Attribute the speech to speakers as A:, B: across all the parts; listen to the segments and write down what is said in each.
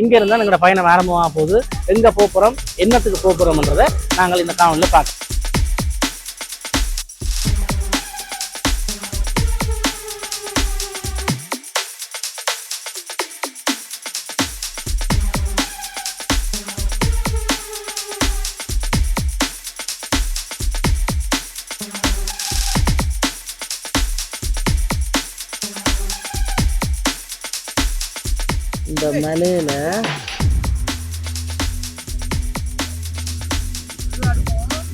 A: இங்கே இருந்தால் எங்களோட பயணம் ஆரம்பமாக போகுது. எங்கே போகிறோம் என்னத்துக்கு போகிறோம்ன்றதை நாங்கள் இந்த காணொலியில் பார்க்கலாம். இந்த மலையில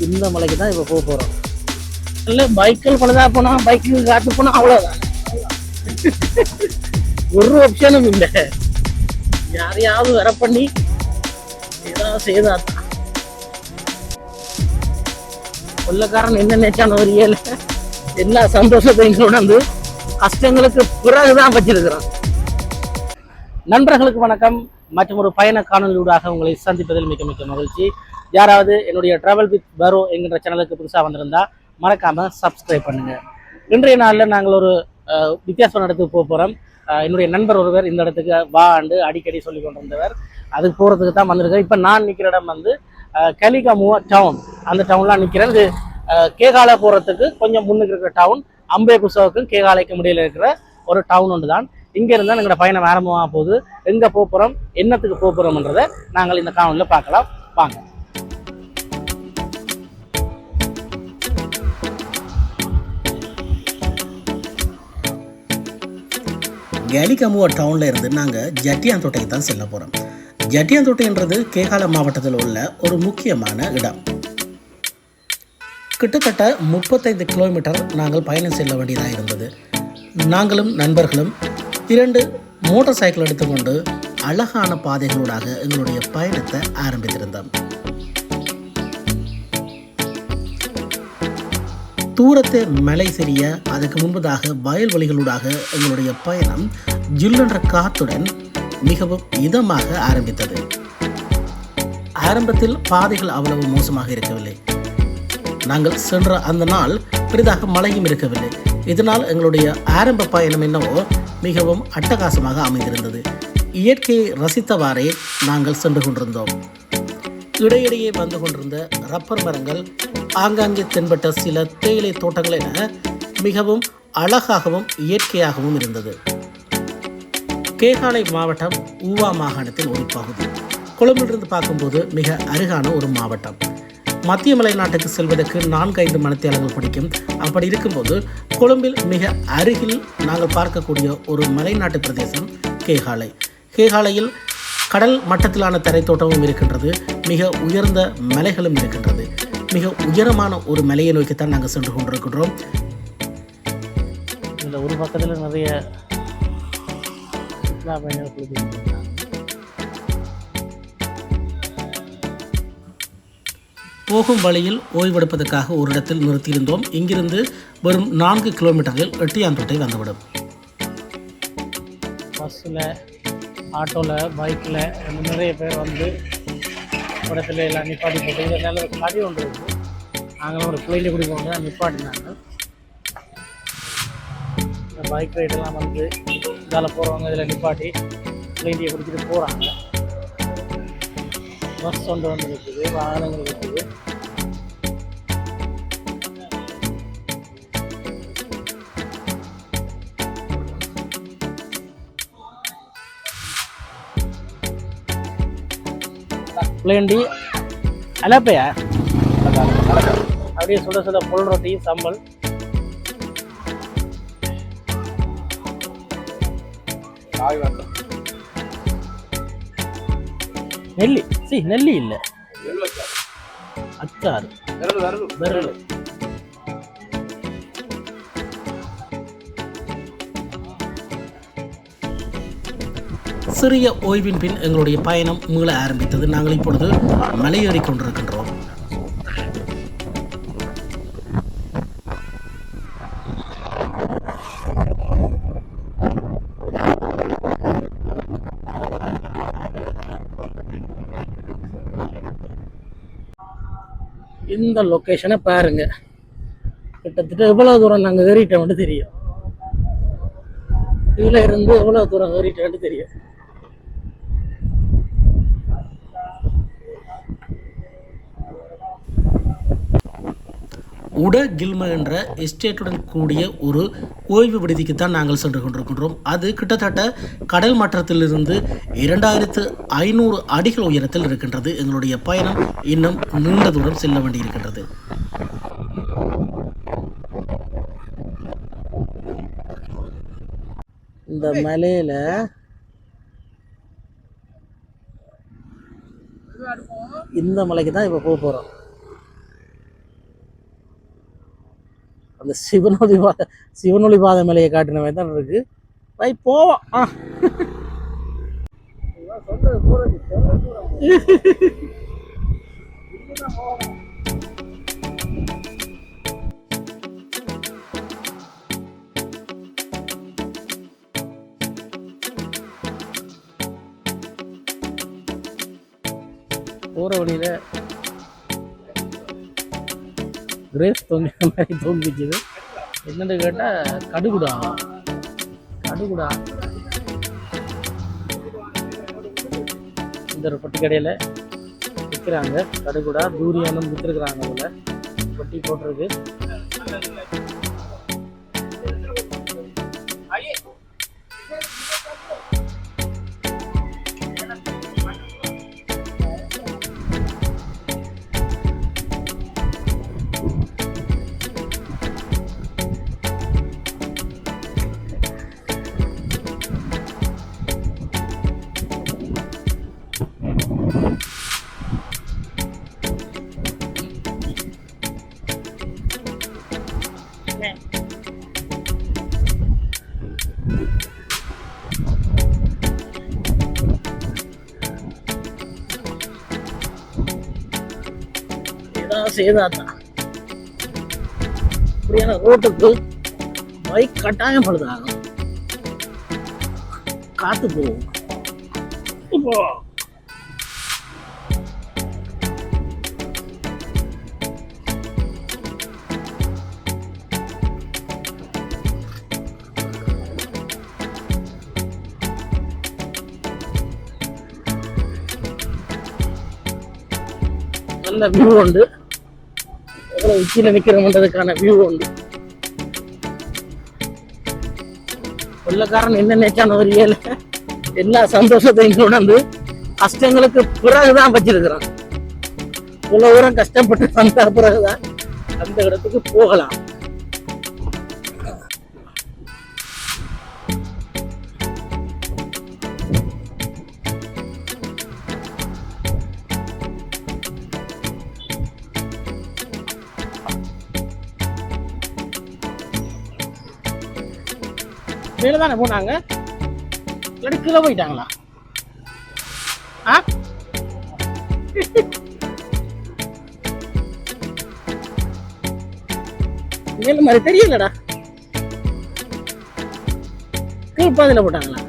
A: இந்த மலைக்கு தான் இப்போ போக போகிறோம் இல்லை பைக்கில் பழுதா போனா பைக்கில் காட்டு போனா அவ்வளோதான் ஒரு ஆப்ஷனும் இல்லை. யாரையாவது வர பண்ணி ஏதாவது செய்தாதான் கொள்ளக்காரன் என்ன நினைச்சான ஒரு ஏழை எல்லா சந்தோஷத்தையும் கொண்டாந்து கஷ்டங்களுக்கு பிறகுதான் வச்சிருக்கிறான். நண்பர்களுக்கு வணக்கம். மற்றும் ஒரு பயண காணொலியூடாக உங்களை சந்திப்பதில் மிக மிக மகிழ்ச்சி. யாராவது என்னுடைய டிராவல் வித் பரோ என்கின்ற சேனலுக்கு புதுசாக வந்திருந்தா மறக்காமல் சப்ஸ்கிரைப் பண்ணுங்க. இன்றைய நாளில் நாங்கள் ஒரு வித்தியாசமான இடத்துக்கு போக போகிறோம் என்னுடைய நண்பர் ஒருவர் இந்த இடத்துக்கு வா ஆண்டு அடிக்கடி சொல்லி கொண்டிருந்தவர். அதுக்கு போகிறதுக்கு தான் வந்திருக்கேன் இப்போ நான் நிற்கிற இடம் வந்து கலிகமுவா டவுன் அந்த டவுன்லாம் நிற்கிறேன் இது அஹ், கேகாலை போகிறதுக்கு கொஞ்சம் முன்னுக்கு இருக்கிற டவுன் அம்பே குசாவுக்கும் கேகாலைக்கும் முடியல இருக்கிற ஒரு டவுன் ஒன்று தான் இங்கே இருந்தால் எங்களோட பயணம் ஆரம்பமாக போகுது எங்கே போகிறோம் என்னத்துக்கு போகிறோம்ன்றதை நாங்கள் இந்த காணொலியில் பார்க்கலாம். வாங்க.
B: கேலிகமுவா டவுன்ல இருந்து நாங்கள் ஜட்டியாந்தோட்டைக்கு தான் செல்ல போகிறோம் ஜட்டியாந்தோட்டைன்றது கேகால மாவட்டத்தில் உள்ள ஒரு முக்கியமான இடம். கிட்டத்தட்ட முப்பத்தைந்து கிலோமீட்டர் நாங்கள் பயணம் செல்ல வேண்டியதாக இருந்தது. நாங்களும் நண்பர்களும் இரண்டு மோட்டார் சைக்கிள் எடுத்துக்கொண்டு அழகான பாதைகளூடாக எங்களுடைய பயணத்தை ஆரம்பித்திருந்தோம். தூரத்தை மலை சிறிய அதுக்கு முன்பதாக வயல்வெளிகளூடாக எங்களுடைய பயணம் ஜில்லுன்ற காத்துடன் மிகவும் இதமாக ஆரம்பித்தது. ஆரம்பத்தில் பாதைகள் அவ்வளவு மோசமாக இருக்கவில்லை. நாங்கள் சென்ற அந்த நாள் பெரிதாக மழையும் இருக்கவில்லை. இதனால் எங்களுடைய ஆரம்ப பயணம் என்னவோ மிகவும் அட்டகாசமாக அமைந்திருந்தது. இயற்கையை ரசித்தவாறே நாங்கள் சென்று கொண்டிருந்தோம். இடையிடையே வந்து கொண்டிருந்த ரப்பர் மரங்கள் ஆங்காங்கே தென்பட்ட சில தேயிலை தோட்டங்கள் என மிகவும் அழகாகவும் இயற்கையாகவும் இருந்தது. கேகாலை மாவட்டம் ஊவா மாகாணத்தின் ஒரு பகுதி. கொழும்பிலிருந்து பார்க்கும்போது மிக அருகான ஒரு மாவட்டம். மத்திய மலை நாட்டுக்கு செல்வதற்கு நான்கு ஐந்து மணித்தேலங்கள் பிடிக்கும். அப்படி இருக்கும்போது கொழும்பில் மிக அருகில் நாங்கள் பார்க்கக்கூடிய ஒரு மலைநாட்டு பிரதேசம் கேகாலை. கேகாலையில் கடல் மட்டத்திலான தரைத்தோட்டமும் இருக்கின்றது. மிக உயர்ந்த மலைகளும் இருக்கின்றது. மிக உயரமான ஒரு மலையை நோக்கித்தான் நாங்கள் சென்று கொண்டிருக்கின்றோம்.
A: இந்த ஒரு பக்கத்தில் நிறைய சுற்றுலா பயணிகள்
B: போகும் வழியில் ஓய்வெடுப்பதற்காக ஒரு இடத்தில் நிறுத்தியிருந்தோம். இங்கிருந்து வெறும் நான்கு கிலோமீட்டரில் எட்டியாந்தோட்டை வந்துவிடும்.
A: பஸ்ஸில் ஆட்டோவில் பைக்கில் நிறைய பேர் வந்து இடத்துல எல்லாம் நிப்பாட்டி போட்டு நல்ல ஒரு கடை ஒன்று இருக்குது நாங்களும் ஒரு பிள்ளைங்க குடி போங்க நிப்பாட்டினாங்க. இந்த பைக் ரைடெல்லாம் வந்து இதால் போகிறவங்க இதில் நிப்பாட்டி பிள்ளைங்க குடிச்சிட்டு போகிறாங்க பஸ் ஒன்று வந்து நிற்குது வாகனங்கள் நிற்குது பிளேண்டி அலப்பையா அப்படியே சுட சுட புல் ரொட்டி சம்பல். நெல்லி சி நெல்லி இல்ல. அச்சாறு. விரல்
B: சிறிய ஓய்வின் பின் எங்களுடைய பயணம் மீள ஆரம்பித்தது. நாங்கள் இப்பொழுது மலையேறி கொண்டிருக்கின்றோம்.
A: இந்த லொக்கேஷனை பாருங்க. கிட்டத்தட்ட எவ்வளவு தூரம் நாங்கள் ஏறிட்டோம்னு தெரியும். இதில் இருந்து எவ்வளோ தூரம் ஏறிட்டோம்னு தெரியும்.
B: உட கில்ம என்ற எஸ்டேட்டுடன் கூடிய ஒரு ஓய்வு விடுதிக்கு தான் நாங்கள் சென்று கொண்டிருக்கின்றோம். அது கிட்டத்தட்ட கடல் மட்டத்திலிருந்து இரண்டாயிரத்து ஐநூறு அடிகள் உயரத்தில் இருக்கின்றது. எங்களுடைய பயணம் இன்னும் நீண்ட தூரம் செல்ல வேண்டியிருக்கின்றது.
A: இந்த மலையில இந்த மலைக்கு தான் இப்போ போக போகிறோம் அந்த சிவனொளி பாத சிவனொளி பாத மலையை காட்டின மாதிரி தான் இருக்கு. வை போவோம். ஆ. கிரேஸ் தொங்கிற மாதிரி தொங்கிச்சுது என்னன்னு கேட்டால் கடுகுடா. கடுகுடா. இந்த ஒரு பொட்டி கடையில் விற்கிறாங்க கடுகுடா தூரியானம் விற்றுருக்குறாங்க அதில். பொட்டி போட்டிருக்கு. செய்தாதான் இப்படியான ரோட்டுக்கு பைக் கட்டாயம் பழுதாகும் காத்து போகும். இப்போ. நல்ல வியூ உண்டு. எவ்வளவு உச்சியில நிக்கிறோம்ன்றதுக்கான வியூ உண்டு. கொள்ளக்காரன் என்ன நினைச்சான ஒரு ஏழை எல்லா சந்தோஷத்தையும் உணர்ந்து கஷ்டங்களுக்கு பிறகுதான் வச்சிருக்கிறான். இவ்வளவு தூரம் கஷ்டப்பட்டு வந்த பிறகுதான் அந்த இடத்துக்கு போகலாம். மேலே தானே போனாங்க? இல்லாட்டி கீழே போயிட்டாங்களா? ஆ? மேல மாதிரி தெரியலடா. கீழ்ப்பாதையில் போட்டாங்களா?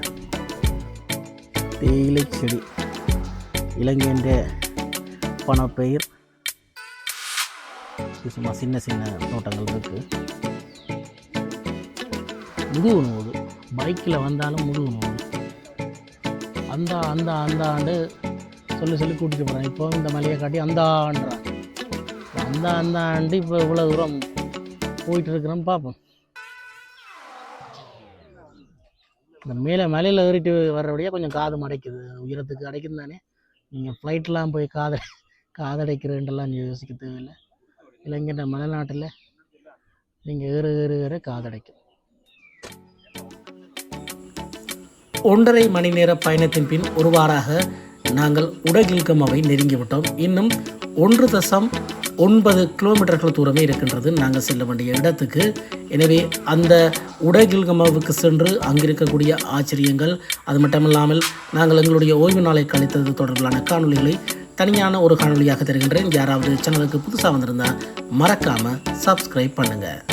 A: தேயிலை செடி. இலங்கையின் பணப்பெயர். சும்மா சின்ன சின்ன தோட்டங்கள் இருக்குது முதுகு நோவுது பைக்கில் வந்தாலும் முழுகணும் அந்த அந்த அந்த ஆண்டு சொல்லி சொல்லி கூட்டிகிட்டு போகிறேன் இப்போ இந்த மலையை காட்டி அந்த ஆண்டுறான். அந்த அந்த ஆண்டு இப்போ இவ்வளோ தூரம் போயிட்டு இருக்கிறோம் பார்ப்போம். இந்த மேலே மலையில் ஏறிட்டு வர்றபடியாக கொஞ்சம் காது மடைக்குது. உயரத்துக்கு அடைக்குது தானே. நீங்கள் ஃப்ளைட்லாம் போய் காது நீ யோசிக்க தேவையில்லை. இளைஞர் மலைநாட்டில் நீங்கள் ஏறு ஏறு ஏற காதடைக்கும்.
B: ஒன்றரை மணி நேர பயணத்தின் பின் ஒருவாறாக நாங்கள் உடகில்கமாவை நெருங்கிவிட்டோம் இன்னும் ஒன்று தசம் ஒன்பது கிலோமீட்டர்கள் தூரமே இருக்கின்றது. நாங்கள் செல்ல வேண்டிய இடத்துக்கு. எனவே அந்த உடகில்கமாவுக்கு சென்று அங்கிருக்கக்கூடிய ஆச்சரியங்கள் அது மட்டுமில்லாமல் நாங்கள் எங்களுடைய ஓய்வு நாளை கழித்தது தொடர்பிலான காணொளிகளை தனியான ஒரு காணொளியாக தருகின்றேன். யாராவது சேனலுக்கு புதுசாக வந்திருந்தால் மறக்காமல் சப்ஸ்கிரைப் பண்ணுங்கள்